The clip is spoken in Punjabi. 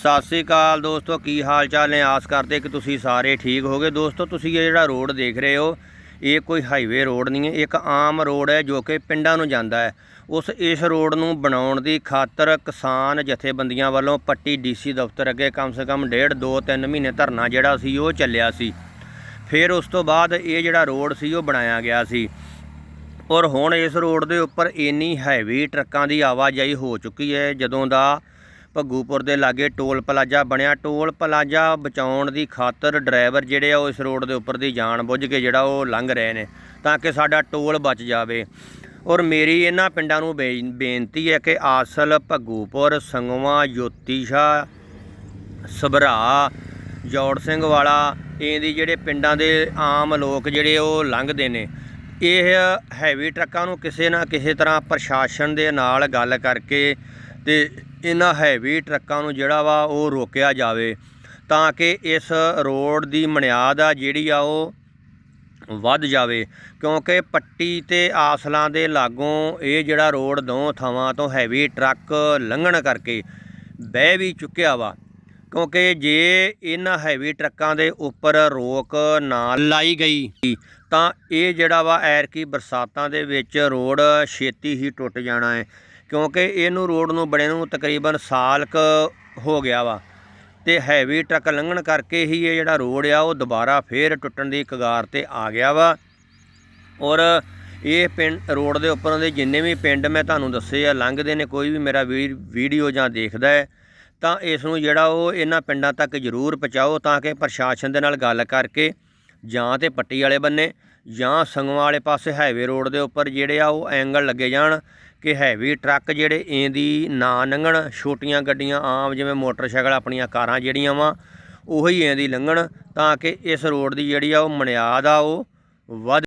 ਸਤਿ ਸ੍ਰੀ ਅਕਾਲ ਦੋਸਤੋ, ਕੀ ਹਾਲ ਚਾਲ ਨੇ? ਆਸ ਕਰਦੇ ਕਿ ਤੁਸੀਂ ਸਾਰੇ ਠੀਕ ਹੋਗੇ ਦੋਸਤੋ, ਤੁਸੀਂ ਇਹ ਜਿਹੜਾ ਰੋਡ ਦੇਖ ਰਹੇ ਹੋ, ਇਹ ਕੋਈ ਹਾਈਵੇ ਰੋਡ ਨਹੀਂ ਹੈ, ਇੱਕ ਆਮ ਰੋਡ ਹੈ ਜੋ ਕਿ ਪਿੰਡਾਂ ਨੂੰ ਜਾਂਦਾ ਹੈ। ਉਸ ਇਸ ਰੋਡ ਨੂੰ ਬਣਾਉਣ ਦੀ ਖਾਤਰ ਕਿਸਾਨ ਜਥੇਬੰਦੀਆਂ ਵੱਲੋਂ ਪੱਟੀ ਡੀਸੀ ਦਫ਼ਤਰ ਅੱਗੇ ਕਮ ਸੇ ਕਮ ਡੇਢ 2 3 ਮਹੀਨੇ ਧਰਨਾ ਜਿਹੜਾ ਸੀ, ਉਹ ਚੱਲਿਆ ਸੀ। ਫਿਰ ਉਸ ਤੋਂ ਬਾਅਦ ਇਹ ਜਿਹੜਾ ਰੋਡ ਸੀ, ਉਹ ਬਣਾਇਆ ਗਿਆ ਸੀ। ਔਰ ਹੁਣ ਇਸ ਰੋਡ ਦੇ ਉੱਪਰ ਇੰਨੀ ਹੈਵੀ ਟਰੱਕਾਂ ਦੀ ਆਵਾਜਾਈ ਹੋ ਚੁੱਕੀ ਹੈ, ਜਦੋਂ ਦਾ ਭੱਗੂਪੁਰ ਦੇ ਲਾਗੇ ਟੋਲ ਪਲਾਜ਼ਾ ਬਣਿਆ। ਟੋਲ ਪਲਾਜ਼ਾ ਬਚਾਉਣ ਦੀ ਖਾਤਰ ਡਰਾਈਵਰ ਜਿਹੜੇ ਆ ਉਹ ਇਸ ਰੋਡ ਦੇ ਉੱਪਰ ਦੀ ਜਾਣ ਬੁੱਝ ਕੇ ਜਿਹੜਾ ਉਹ ਲੰਘ ਰਹੇ ਨੇ ਤਾਂ ਕਿ ਸਾਡਾ ਟੋਲ ਬਚ ਜਾਵੇ। ਔਰ ਮੇਰੀ ਇਹਨਾਂ ਪਿੰਡਾਂ ਨੂੰ ਬੇ- ਬੇਨਤੀ ਹੈ ਕਿ ਆਸਲ ਭੱਗੂਪੁਰ, ਸੰਗਵਾ ਜੋਤੀਸ਼ਾ ਸਭਰਾ, ਜੋੜ ਸਿੰਘ ਵਾਲਾ, ਇਹਦੀ ਜਿਹੜੇ ਪਿੰਡਾਂ ਦੇ ਆਮ ਲੋਕ ਜਿਹੜੇ ਉਹ ਲੰਘਦੇ ਨੇ। ਇਹ ਹੈਵੀ ਟਰੱਕਾਂ ਨੂੰ ਕਿਸੇ ਨਾ ਕਿਸੇ ਤਰ੍ਹਾਂ ਪ੍ਰਸ਼ਾਸਨ ਦੇ ਨਾਲ ਗੱਲ ਕਰਕੇ ਤੇ ਇਹਨਾਂ ਹੈਵੀ ਟਰੱਕਾਂ ਨੂੰ ਜਿਹੜਾ ਵਾ ਉਹ ਰੋਕਿਆ ਜਾਵੇ ਤਾਂ ਕਿ ਇਸ ਰੋਡ ਦੀ ਮਨਿਆਦ ਆ ਜਿਹੜੀ ਆ ਉਹ ਵੱਧ ਜਾਵੇ। ਕਿਉਂਕਿ ਪੱਟੀ ਤੇ ਆਸਲਾਂ ਦੇ ਲਾਗੋਂ ਇਹ ਜਿਹੜਾ ਰੋਡ ਦੋ ਥਾਵਾਂ ਤੋਂ ਹੈਵੀ ਟਰੱਕ ਲੰਘਣ ਕਰਕੇ ਬਹਿ ਵੀ ਚੁੱਕਿਆ ਵਾ। ਕਿਉਂਕਿ ਜੇ ਇਹਨਾਂ ਹੈਵੀ ਟਰੱਕਾਂ ਦੇ ਉੱਪਰ ਰੋਕ ਨਾ ਲਾਈ ਗਈ ਤਾਂ ਇਹ ਜਿਹੜਾ ਵਾ ਐਰਕੀ ਬਰਸਾਤਾਂ ਦੇ ਵਿੱਚ ਰੋਡ ਛੇਤੀ ਹੀ ਟੁੱਟ ਜਾਣਾ ਹੈ। ਕਿਉਂਕਿ ਇਹਨੂੰ ਰੋਡ ਨੂੰ ਬਣੇ ਨੂੰ ਤਕਰੀਬਨ ਸਾਲ ਕ ਹੋ ਗਿਆ ਵਾ। ਤੇ ਹੈਵੀ ਟਰੱਕ ਲੰਘਣ ਕਰਕੇ ਹੀ ਇਹ ਜਿਹੜਾ ਰੋਡ ਆ, ਉਹ ਦੁਬਾਰਾ ਫੇਰ ਟੁੱਟਣ ਦੀ ਕਗਾਰ ਤੇ ਆ ਗਿਆ ਵਾ। ਔਰ ਇਹ ਪਿੰਡ, ਰੋਡ ਦੇ ਉੱਪਰੋਂ ਦੇ ਜਿੰਨੇ ਵੀ ਪਿੰਡ ਮੈਂ ਤੁਹਾਨੂੰ ਦੱਸੇ ਆ, ਲੰਘਦੇ ਨੇ, ਕੋਈ ਵੀ ਮੇਰਾ ਵੀ- ਵੀਡੀਓ ਜਾਂ ਦੇਖਦਾ ਹੈ, ਤਾਂ ਇਸ ਨੂੰ ਜਿਹੜਾ ਉਹ ਇਹਨਾਂ ਪਿੰਡਾਂ ਤੱਕ ਜ਼ਰੂਰ ਪਹੁੰਚਾਓ ਤਾਂ ਕਿ ਪ੍ਰਸ਼ਾਸਨ ਦੇ ਨਾਲ ਗੱਲ ਕਰਕੇ ਜਾਂ ਤੇ ਪੱਟੀ ਵਾਲੇ ਬੰਨੇ ਜਾਂ ਸੰਗਵਾਂ ਵਾਲੇ ਪਾਸੇ ਹਾਈਵੇ ਰੋਡ ਦੇ ਉੱਪਰ ਜਿਹੜੇ ਆ ਉਹ ਐਂਗਲ ਲੱਗੇ ਜਾਣ ਕਿ ਹੈਵੀ ਟਰੱਕ ਜਿਹੜੇ ਇਹਦੀ ਨਾ ਲੰਘਣ, ਛੋਟੀਆਂ ਗੱਡੀਆਂ ਆਮ ਜਿਵੇਂ ਮੋਟਰਸਾਈਕਲ ਆਪਣੀਆਂ ਕਾਰਾਂ ਜਿਹੜੀਆਂ ਵਾ, ਉਹੀ ਇਹਦੀ ਲੰਘਣ ਤਾਂ ਕਿ ਇਸ ਰੋਡ ਦੀ ਜਿਹੜੀ ਆ ਉਹ ਮਨਿਆਦ ਆ ਉਹ ਵੱਧ